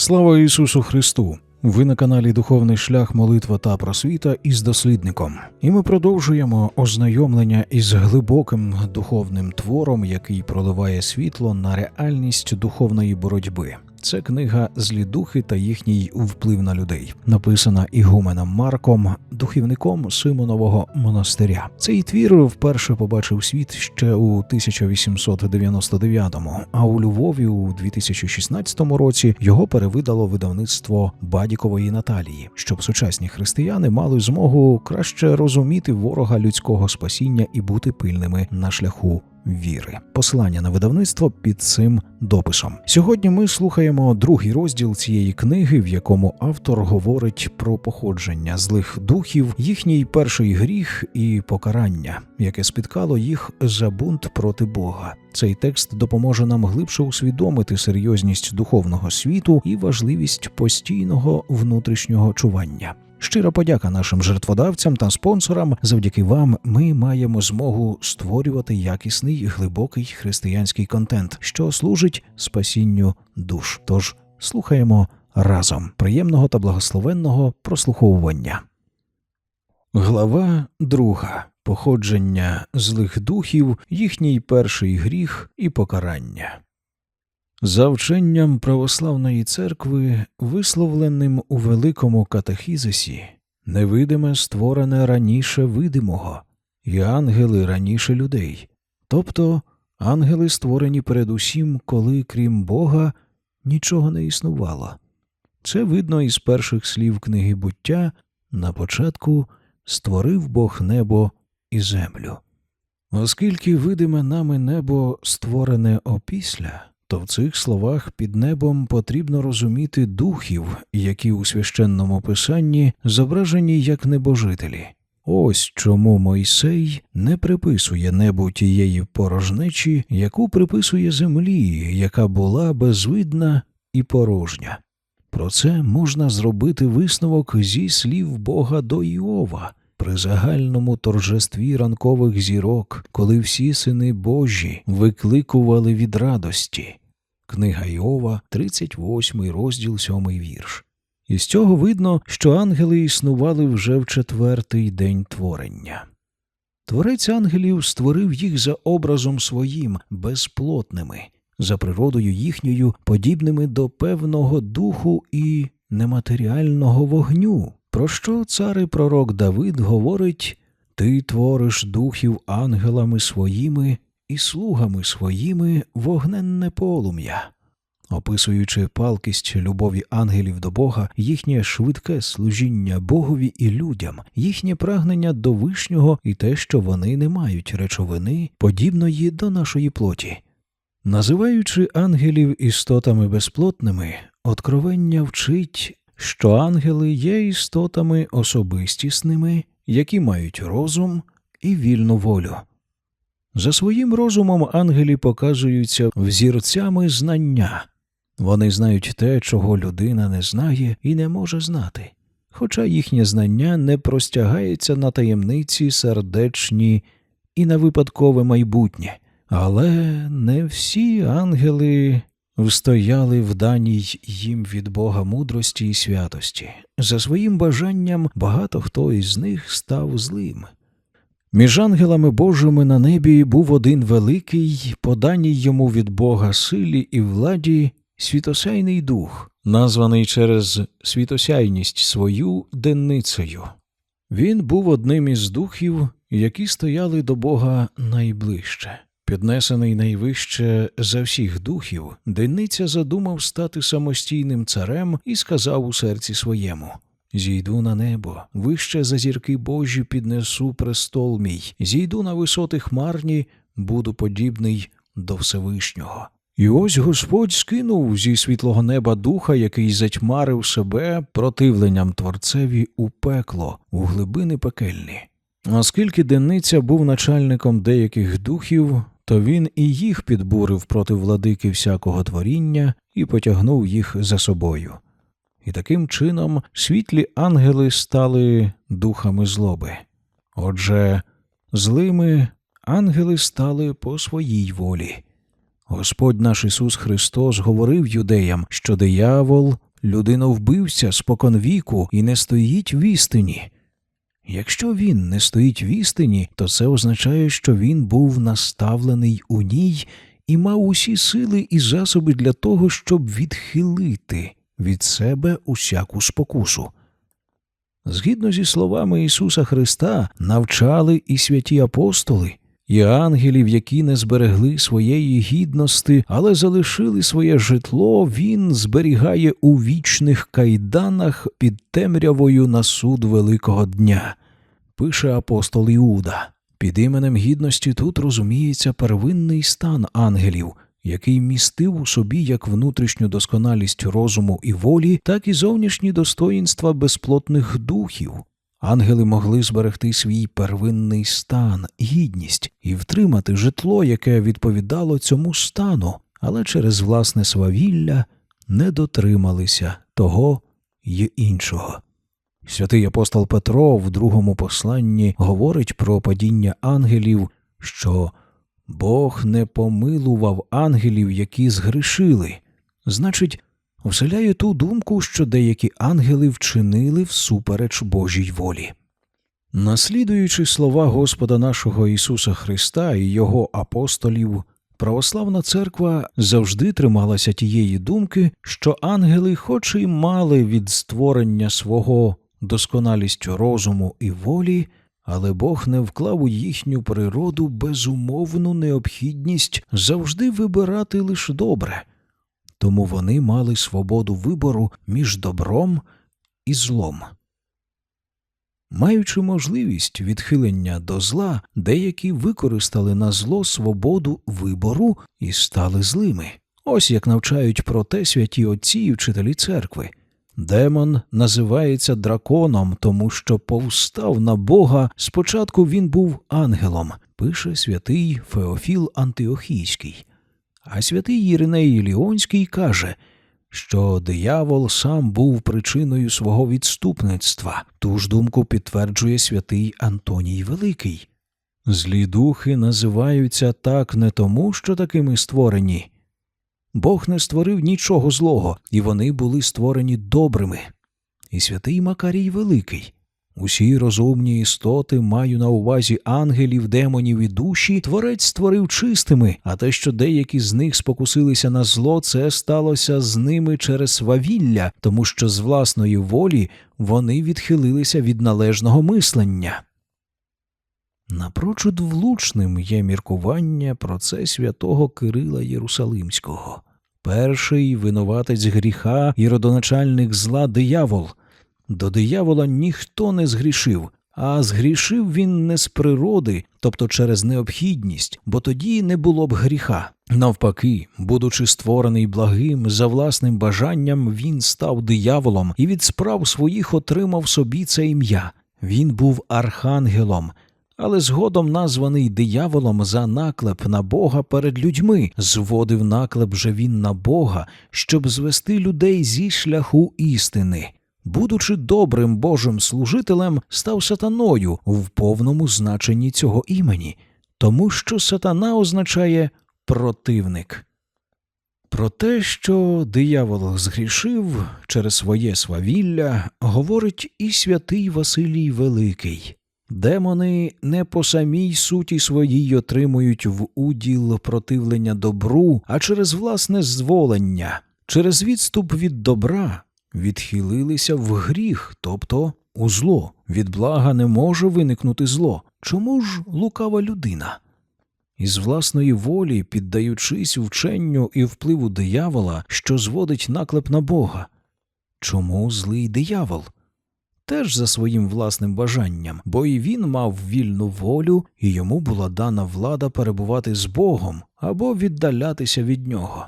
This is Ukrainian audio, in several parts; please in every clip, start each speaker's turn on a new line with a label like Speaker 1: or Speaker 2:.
Speaker 1: Слава Ісусу Христу! Ви на каналі Духовний шлях, молитва та просвіта із дослідником. І ми продовжуємо ознайомлення із глибоким духовним твором, який проливає світло на реальність духовної боротьби. Це книга Злі духи та їхній вплив на людей, написана ігуменом Марком, духівником Симонового монастиря. Цей твір вперше побачив світ ще у 1899-му, а у Львові у 2016 році його перевидало видавництво Бадікової Наталії, щоб сучасні християни мали змогу краще розуміти ворога людського спасіння і бути пильними на шляху віри. Посилання на видавництво під цим дописом. Сьогодні ми слухаємо другий розділ цієї книги, в якому автор говорить про походження злих духів, їхній перший гріх і покарання, яке спіткало їх за бунт проти Бога. Цей текст допоможе нам глибше усвідомити серйозність духовного світу і важливість постійного внутрішнього чування. Щира подяка нашим жертводавцям та спонсорам. Завдяки вам ми маємо змогу створювати якісний глибокий християнський контент, що служить спасінню душ. Тож слухаємо разом приємного та благословенного прослуховування. Глава друга. Походження злих духів, їхній перший гріх і покарання. За вченням православної церкви, висловленим у великому катехізисі, невидиме створене раніше видимого, і ангели раніше людей, тобто ангели створені передусім, коли крім Бога нічого не існувало. Це видно із перших слів книги буття на початку створив Бог небо і землю. Оскільки видиме нами небо створене опісля, то в цих словах під небом потрібно розуміти духів, які у священному писанні зображені як небожителі. Ось чому Мойсей не приписує небу тієї порожнечі, яку приписує землі, яка була безвидна і порожня. Про це можна зробити висновок зі слів Бога до Іова при загальному торжестві ранкових зірок, коли всі сини Божі викликували від радості. Книга Іова, 38 розділ 7 вірш. Із цього видно, що ангели існували вже в четвертий день творення. Творець ангелів створив їх за образом своїм, безплотними, за природою їхньою, подібними до певного духу і нематеріального вогню, про що цар пророк Давид говорить Ти твориш духів ангелами своїми і слугами своїми вогненне полум'я. Описуючи палкість любові ангелів до Бога, їхнє швидке служіння Богові і людям, їхнє прагнення до вишнього і те, що вони не мають речовини, подібної до нашої плоті. Називаючи ангелів істотами безплотними, откровення вчить, що ангели є істотами особистісними, які мають розум і вільну волю. За своїм розумом ангелі показуються взірцями знання. Вони знають те, чого людина не знає і не може знати, хоча їхнє знання не простягається на таємниці сердечні і на випадкове майбутнє. Але не всі ангели встояли в даній їм від Бога мудрості і святості. За своїм бажанням багато хто із них став злим. Між ангелами Божими на небі був один великий, поданій йому від Бога силі і владі світосяйний дух, названий через світосяйність свою денницею. Він був одним із духів, які стояли до Бога найближче. Піднесений найвище за всіх духів, денниця задумав стати самостійним царем і сказав у серці своєму Зійду на небо, вище за зірки Божі піднесу престол мій, зійду на висоти хмарні, буду подібний до Всевишнього. І ось Господь скинув зі світлого неба духа, який затьмарив себе противленням Творцеві у пекло, у глибини пекельні. Оскільки Денниця був начальником деяких духів, то він і їх підбурив проти владики всякого творіння і потягнув їх за собою. І таким чином світлі ангели стали духами злоби. Отже, злими ангели стали по своїй волі. Господь наш Ісус Христос говорив юдеям, що диявол людина вбився споконвіку і не стоїть в істині. Якщо він не стоїть в істині, то це означає, що він був наставлений у ній і мав усі сили і засоби для того, щоб відхилити від себе усяку спокусу. Згідно зі словами Ісуса Христа, навчали і святі апостоли, і ангелів, які не зберегли своєї гідності, але залишили своє житло, він зберігає у вічних кайданах під темрявою на суд Великого дня, пише апостол Іуда. Під іменем гідності тут розуміється первинний стан ангелів, який містив у собі як внутрішню досконалість розуму і волі, так і зовнішні достоїнства безплотних духів. Ангели могли зберегти свій первинний стан, гідність і втримати житло, яке відповідало цьому стану, але через власне свавілля не дотрималися того й іншого. Святий апостол Петро в другому посланні говорить про падіння ангелів, що Бог не помилував ангелів, які згрішили. Значить, вселяє ту думку, що деякі ангели вчинили всупереч Божій волі. Наслідуючи слова Господа нашого Ісуса Христа і Його апостолів, православна церква завжди трималася тієї думки, що ангели, хоч і мали від створення свого досконалість розуму і волі, але Бог не вклав у їхню природу безумовну необхідність завжди вибирати лише добре, тому вони мали свободу вибору між добром і злом. Маючи можливість відхилення до зла, деякі використали на зло свободу вибору і стали злими. Ось як навчають про те святі отці і вчителі церкви. Демон називається драконом, тому що повстав на Бога. Спочатку він був ангелом, пише святий Феофіл Антиохійський. А святий Єриней Ліонський каже, що диявол сам був причиною свого відступництва. Ту ж думку підтверджує святий Антоній Великий. Злі духи називаються так не тому, що такими створені. Бог не створив нічого злого, і вони були створені добрими. І святий Макарій Великий. Усі розумні істоти маю на увазі ангелів, демонів і душі, творець створив чистими, а те, що деякі з них спокусилися на зло, це сталося з ними через свавілля, тому що з власної волі вони відхилилися від належного мислення. Напрочуд влучним є міркування про це святого Кирила Єрусалимського. Перший винуватець гріха і родоначальник зла диявол. До диявола ніхто не згрішив, а згрішив він не з природи, тобто через необхідність, бо тоді не було б гріха. Навпаки, будучи створений благим, за власним бажанням, він став дияволом і від справ своїх отримав собі це ім'я. Він був архангелом, але згодом названий дияволом за наклеп на Бога перед людьми, зводив наклеп же він на Бога, щоб звести людей зі шляху істини. Будучи добрим Божим служителем, став сатаною в повному значенні цього імені, тому що сатана означає противник. Про те, що диявол згрішив через своє свавілля, говорить і святий Василій Великий. Демони не по самій суті своїй отримують в уділ противлення добру, а через власне зволення, через відступ від добра відхилилися в гріх, тобто у зло. Від блага не може виникнути зло. Чому ж лукава людина? Із власної волі, піддаючись вченню і впливу диявола, що зводить наклеп на Бога. Чому злий диявол? Теж за своїм власним бажанням, бо і він мав вільну волю, і йому була дана влада перебувати з Богом або віддалятися від нього.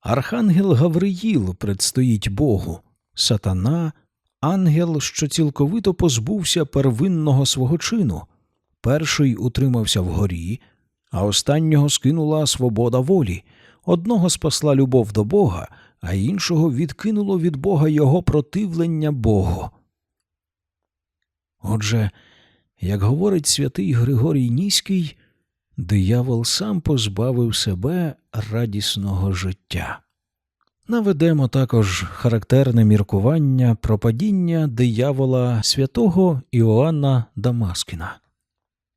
Speaker 1: Архангел Гавриїл предстоїть Богу, сатана, ангел, що цілковито позбувся первинного свого чину. Перший утримався вгорі, а останнього скинула свобода волі. Одного спасла любов до Бога, а іншого відкинуло від Бога його противлення Богу. Отже, як говорить святий Григорій Ніський, диявол сам позбавив себе радісного життя. Наведемо також характерне міркування про падіння диявола святого Іоанна Дамаскіна.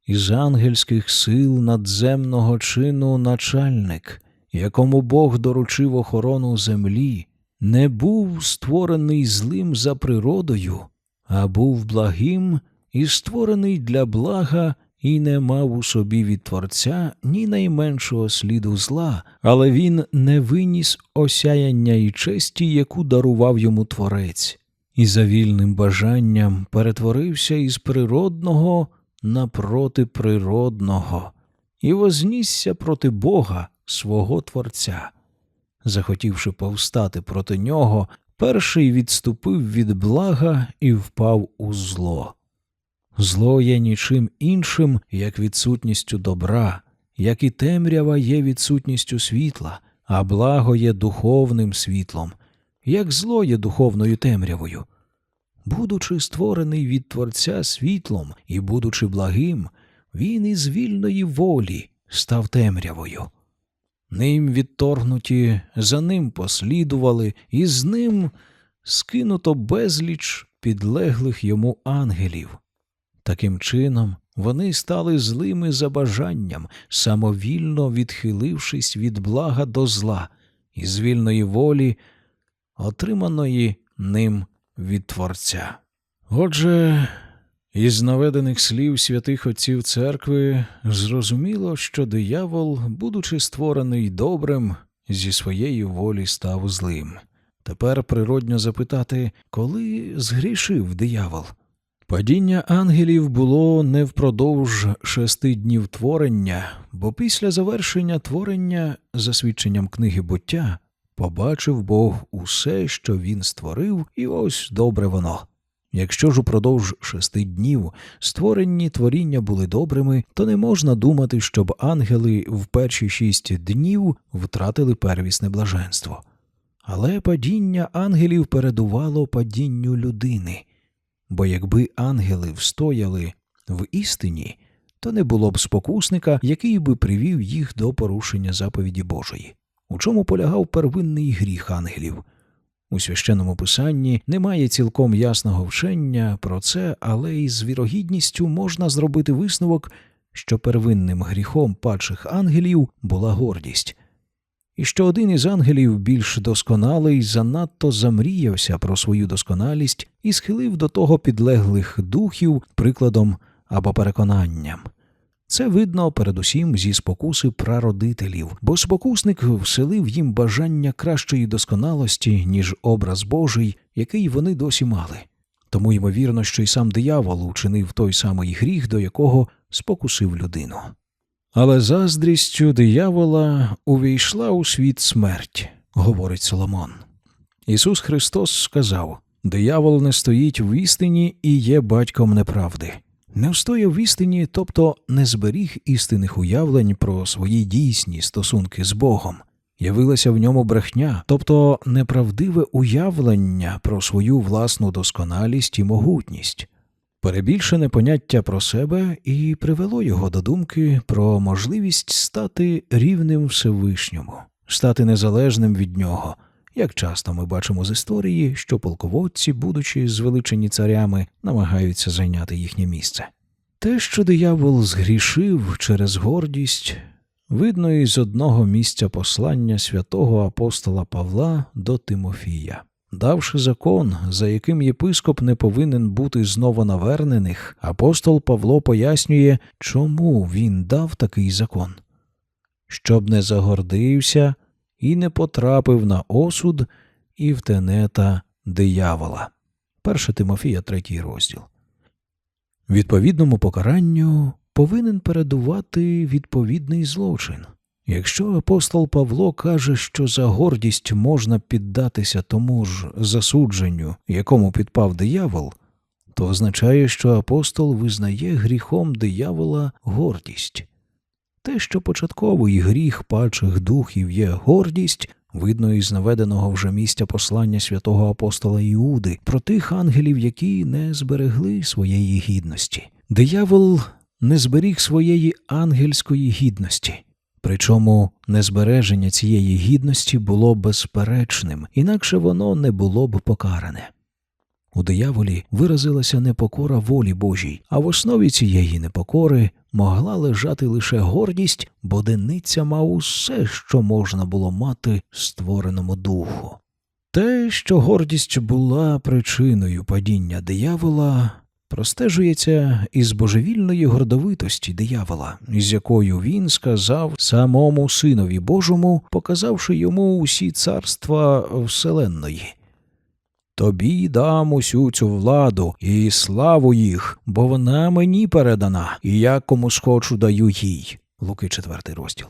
Speaker 1: Із ангельських сил надземного чину начальник, якому Бог доручив охорону землі, не був створений злим за природою, а був благим і створений для блага і не мав у собі від Творця ні найменшого сліду зла, але він не виніс осяяння і честі, яку дарував йому Творець, і за вільним бажанням перетворився із природного на протиприродного і вознісся проти Бога, свого Творця. Захотівши повстати проти нього, перший відступив від блага і впав у зло. Зло є нічим іншим, як відсутністю добра, як і темрява є відсутністю світла, а благо є духовним світлом, як зло є духовною темрявою. Будучи створений від Творця світлом і будучи благим, він із вільної волі став темрявою. Ним відторгнуті, за ним послідували, і з ним скинуто безліч підлеглих йому ангелів. Таким чином, вони стали злими за бажанням, самовільно відхилившись від блага до зла і з вільної волі, отриманої ним від Творця. Отже, із наведених слів святих отців церкви зрозуміло, що диявол, будучи створений добрим, зі своєї волі став злим. Тепер природньо запитати, коли згрішив диявол? Падіння ангелів було не впродовж шести днів творення, бо після завершення творення, за свідченням книги буття, побачив Бог усе, що він створив, і ось добре воно. Якщо ж упродовж шести днів створенні творіння були добрими, то не можна думати, щоб ангели в перші шість днів втратили первісне блаженство. Але падіння ангелів передувало падінню людини, бо якби ангели встояли в істині, то не було б спокусника, який би привів їх до порушення заповіді Божої. У чому полягав первинний гріх ангелів? У священному писанні немає цілком ясного вчення про це, але із вірогідністю можна зробити висновок, що первинним гріхом падших ангелів була гордість, і що один із ангелів, більш досконалий, занадто замріявся про свою досконалість і схилив до того підлеглих духів прикладом або переконанням. Це видно передусім зі спокуси прародителів, бо спокусник вселив їм бажання кращої досконалості, ніж образ Божий, який вони досі мали. Тому ймовірно, що й сам диявол учинив той самий гріх, до якого спокусив людину. Але заздрістю диявола увійшла у світ смерть, говорить Соломон. Ісус Христос сказав Диявол не стоїть в істині і є батьком неправди. Не встояв в істині, тобто не зберіг істинних уявлень про свої дійсні стосунки з Богом. Явилася в ньому брехня, тобто неправдиве уявлення про свою власну досконалість і могутність. Перебільшене поняття про себе і привело його до думки про можливість стати рівним Всевишньому, стати незалежним від нього. Як часто ми бачимо з історії, що полководці, будучи звеличені царями, намагаються зайняти їхнє місце. Те, що диявол згрішив через гордість, видно із одного місця послання святого апостола Павла до Тимофія. Давши закон, за яким єпископ не повинен бути знову навернених, апостол Павло пояснює, чому він дав такий закон, щоб не загордився і не потрапив на осуд і в тенета диявола. 1 Тимофія, 3 розділ. Відповідному покаранню повинен передувати відповідний злочин. Якщо апостол Павло каже, що за гордість можна піддатися тому ж засудженню, якому підпав диявол, то означає, що апостол визнає гріхом диявола гордість. Те, що початковий гріх падших духів є гордість, видно із наведеного вже місця послання святого апостола Іуди про тих ангелів, які не зберегли своєї гідності. Диявол не зберіг своєї ангельської гідності. Причому незбереження цієї гідності було безперечним, інакше воно не було б покаране. У дияволі виразилася непокора волі Божій, а в основі цієї непокори могла лежати лише гордість, бо дениця мав усе, що можна було мати створеному духу. Те, що гордість була причиною падіння диявола, простежується із божевільної гордовитості диявола, із якою він сказав самому синові Божому, показавши йому усі царства вселенної. Тобі дам усю цю владу і славу їх, бо вона мені передана, і я кому схочу даю їй. Луки 4 розділ.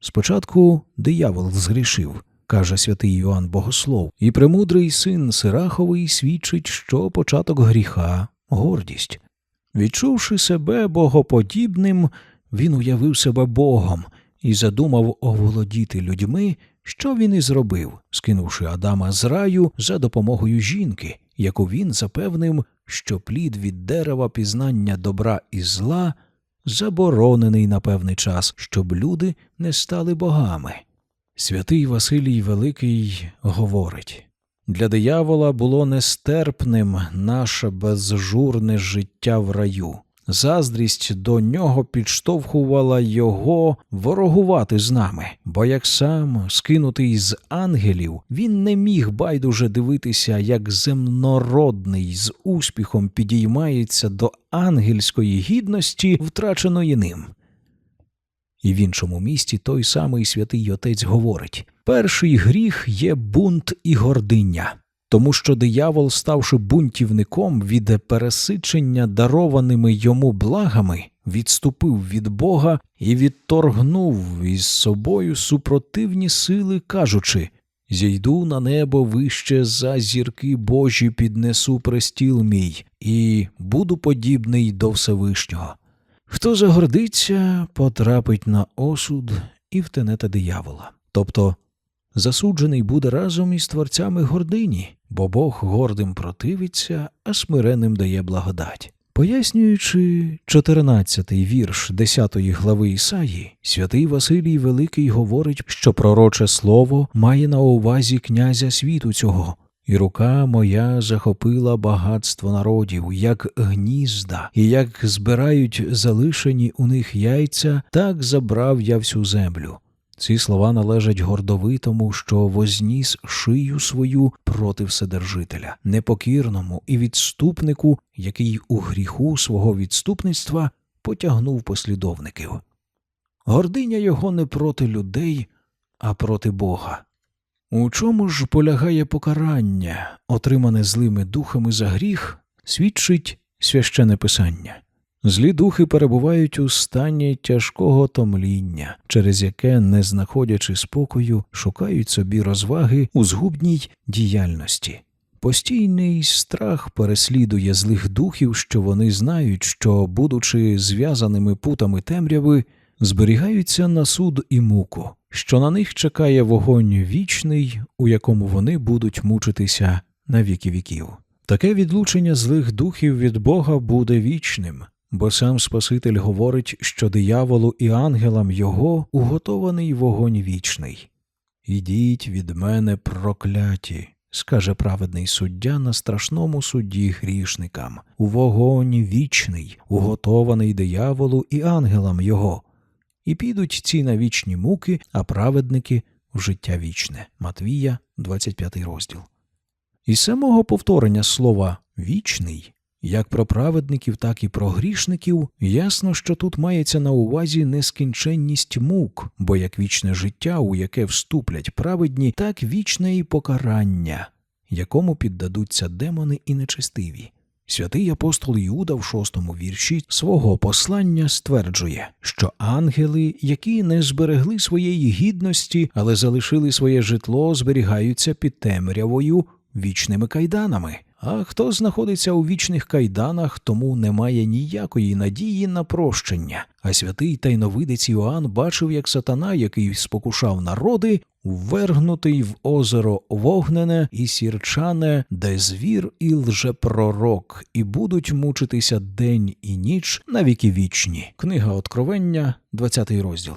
Speaker 1: Спочатку диявол згрішив, каже святий Йоанн Богослов, і премудрий син Сираховий свідчить, що початок гріха гордість. Відчувши себе богоподібним, він уявив себе Богом і задумав оволодіти людьми, що він і зробив, скинувши Адама з раю за допомогою жінки, яку він запевнив, що плід від дерева пізнання добра і зла заборонений на певний час, щоб люди не стали богами. Святий Василій Великий говорить для диявола було нестерпним наше безжурне життя в раю. Заздрість до нього підштовхувала його ворогувати з нами, бо як сам скинутий з ангелів, він не міг байдуже дивитися, як земнородний з успіхом підіймається до ангельської гідності, втраченої ним. І в іншому місті той самий святий отець говорить перший гріх є бунт і гординя, тому що диявол, ставши бунтівником від пересичення дарованими йому благами, відступив від Бога і відторгнув із собою супротивні сили, кажучи Зійду на небо вище за зірки Божі, піднесу престіл мій, і буду подібний до Всевишнього. Хто загордиться, потрапить на осуд і втенете диявола. Тобто засуджений буде разом із творцями гордині, бо Бог гордим противиться, а смиренним дає благодать. Пояснюючи 14-й вірш 10 глави Ісаї, святий Василій Великий говорить, що пророче слово має на увазі князя світу цього, і рука моя захопила багатство народів, як гнізда, і як збирають залишені у них яйця, так забрав я всю землю. Ці слова належать гордовитому, що возніс шию свою проти Вседержителя, непокірному і відступнику, який у гріху свого відступництва потягнув послідовників. Гординя його не проти людей, а проти Бога. У чому ж полягає покарання, отримане злими духами за гріх, свідчить священе писання. Злі духи перебувають у стані тяжкого томління, через яке, не знаходячи спокою, шукають собі розваги у згубній діяльності. Постійний страх переслідує злих духів, що вони знають, що, будучи зв'язаними путами темряви, зберігаються на суд і муку, що на них чекає вогонь вічний, у якому вони будуть мучитися на віки віків. Таке відлучення злих духів від Бога буде вічним, бо сам Спаситель говорить, що дияволу і ангелам його уготований вогонь вічний. Ідіть від мене прокляті, скаже праведний суддя на страшному судді грішникам, у вогонь вічний, уготований дияволу і ангелам його. І підуть ці на вічні муки, а праведники в життя вічне. Матвія, 25 розділ. Із самого повторення слова вічний як про праведників, так і про грішників, ясно, що тут мається на увазі нескінченність мук, бо як вічне життя, у яке вступлять праведні, так вічне і покарання, якому піддадуться демони і нечестиві. Святий апостол Іуда в шостому вірші свого послання стверджує, що ангели, які не зберегли своєї гідності, але залишили своє житло, зберігаються під темрявою вічними кайданами. А хто знаходиться у вічних кайданах, тому немає ніякої надії на прощення. А святий тайновидець Іоанн бачив, як сатана, який спокушав народи, ввергнутий в озеро вогнене і сірчане, де звір і лжепророк, і будуть мучитися день і ніч на віки вічні. Книга Откровення, 20 розділ.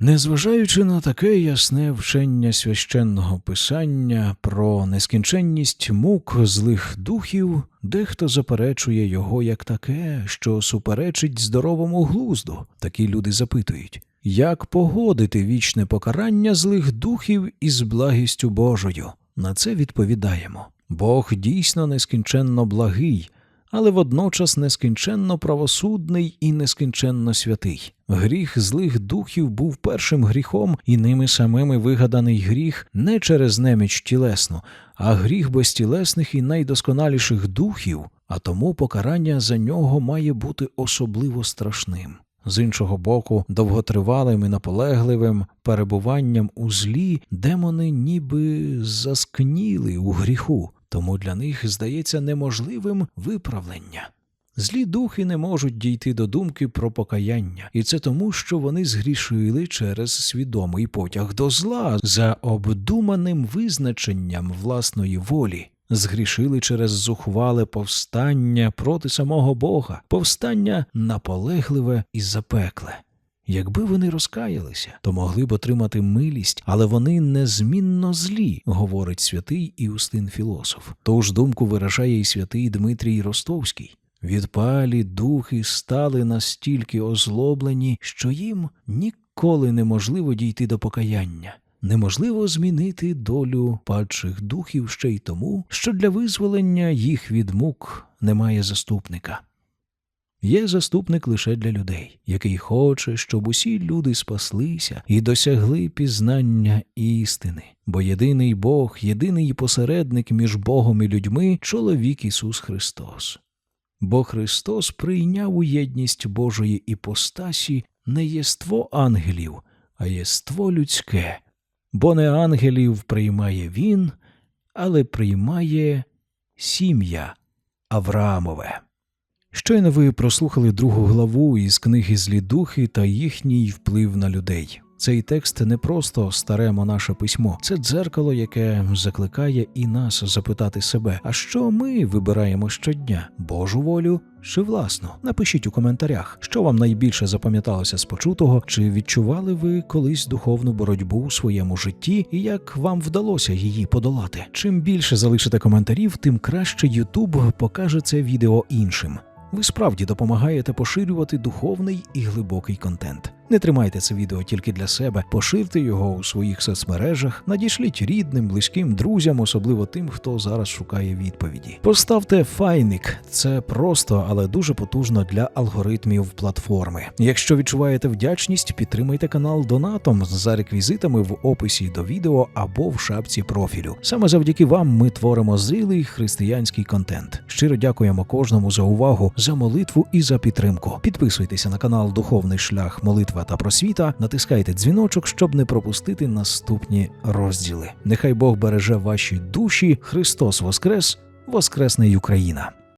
Speaker 1: Незважаючи на таке ясне вчення священного писання про нескінченність мук злих духів, дехто заперечує його як таке, що суперечить здоровому глузду. Такі люди запитують, як погодити вічне покарання злих духів із благістю Божою? На це відповідаємо. Бог дійсно нескінченно благий, але водночас нескінченно правосудний і нескінченно святий. Гріх злих духів був першим гріхом, і ними самими вигаданий гріх не через неміч тілесну, а гріх безтілесних і найдосконаліших духів, а тому покарання за нього має бути особливо страшним. З іншого боку, довготривалим і наполегливим перебуванням у злі демони ніби заскніли у гріху, тому для них здається неможливим виправлення. Злі духи не можуть дійти до думки про покаяння, і це тому, що вони згрішили через свідомий потяг до зла за обдуманим визначенням власної волі. Згрішили через зухвале повстання проти самого Бога, повстання наполегливе і запекле. Якби вони розкаялися, то могли б отримати милість, але вони незмінно злі, говорить святий Іустин філософ. Ту ж думку виражає і святий Дмитрій Ростовський. Відпалі духи стали настільки озлоблені, що їм ніколи неможливо дійти до покаяння. Неможливо змінити долю падших духів ще й тому, що для визволення їх від мук немає заступника. Є заступник лише для людей, який хоче, щоб усі люди спаслися і досягли пізнання істини, бо єдиний Бог, єдиний посередник між Богом і людьми чоловік Ісус Христос. Бо Христос прийняв у єдність Божої іпостасі не єство ангелів, а єство людське, бо не ангелів приймає Він, але приймає сім'я Авраамове. Щойно ви прослухали другу главу із книги Злі духи та їхній вплив на людей. Цей текст не просто старе монаше письмо, це дзеркало, яке закликає і нас запитати себе, а що ми вибираємо щодня Божу волю чи власну? Напишіть у коментарях, що вам найбільше запам'яталося з почутого, чи відчували ви колись духовну боротьбу у своєму житті, і як вам вдалося її подолати? Чим більше залишите коментарів, тим краще YouTube покаже це відео іншим. Ви справді допомагаєте поширювати духовний і глибокий контент. Не тримайте це відео тільки для себе, поширте його у своїх соцмережах, надішліть рідним, близьким, друзям, особливо тим, хто зараз шукає відповіді. Поставте файник, це просто, але дуже потужно для алгоритмів платформи. Якщо відчуваєте вдячність, підтримайте канал донатом за реквізитами в описі до відео або в шапці профілю. Саме завдяки вам ми творимо зрілий християнський контент. Щиро дякуємо кожному за увагу, за молитву і за підтримку. Підписуйтеся на канал Духовний шлях молитва та просвіта, натискайте дзвіночок, щоб не пропустити наступні розділи. Нехай Бог береже ваші душі. Христос Воскрес! Воскресне й Україна!